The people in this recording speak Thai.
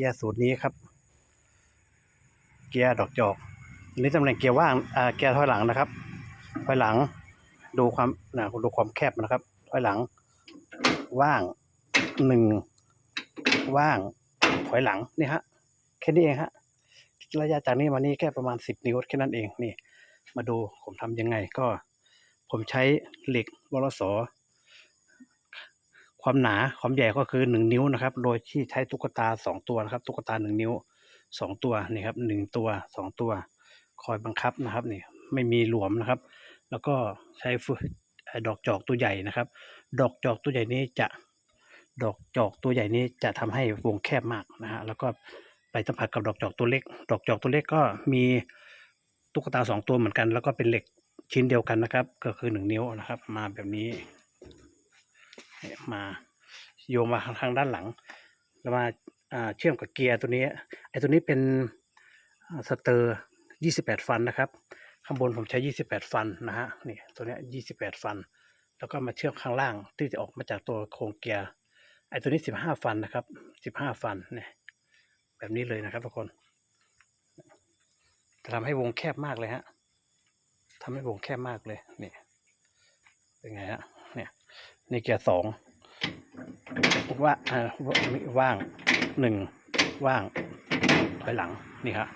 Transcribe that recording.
กียร์สูตรนี้ครับ เกียร์ดอกจอกอันนี้ตำแหน่งเกียร์ว่างอ่าเกียร์ถอยหลังนะครับถอยหลัง ดูความนะดูความแคบนะครับถอยหลัง ว่างหนึ่งว่างถอยหลังนี่ฮะแค่นี้เองฮะระยะจากนี้มานี่แค่ประมาณสิบนิ้วแค่นั้นเองนี่ มาดูผมทำยังไงก็ ผมใช้เหล็กวลส ความหนาความใหญ่ก็คือหนึ่งนิ้วนะครับ โดยที่ใช้ตุ๊กตาสองตัวนะครับ ตุ๊กตาหนึ่งนิ้วสองตัวนี่ครับหนึ่งตัวสองตัว คอยบังคับนะครับนี่ไม่มีหลวมนะครับ แล้วก็ใช้ดอกจอกตัวใหญ่นะครับ ดอกจอกตัวใหญ่นี้จะดอกจอกตัวใหญ่นี้จะทำให้วงแคบมากนะฮะแล้วก็ไปสัมผัสกับดอกจอกตัวเล็ก ดอกจอกตัวเล็กก็มีตุ๊กตาสองตัวเหมือนกัน แล้วก็เป็นเหล็กชิ้นเดียวกันนะครับ ก็คือหนึ่งนิ้วนะครับ มาแบบนี้ มาโยงมาทางด้านหลัง แล้วมาเชื่อมกับเกียร์ตัวนี้ไอ้ตัวนี้เป็นสเตอร์ 28 ฟันนะครับ ข้างบนผมใช้ 28 ฟันนะฮะนี่ตัวนี้ย28 ฟัน แล้วก็มาเชื่อมข้างล่างที่จะออกมาจากตัวโครงเกียร์ไอ้ตัวนี้ 15 ฟันนะครับ 15 ฟันเนี่ยแบบนี้เลยนะครับทุกคนจะทำให้วงแคบมากเลยฮะทำให้วงแคบมากเลยนี่เป็นไงฮะ ในี่ยนี่เกียร์สองว่าอ่าว่างหนึ่งว่างถอยหลังนี่ครับ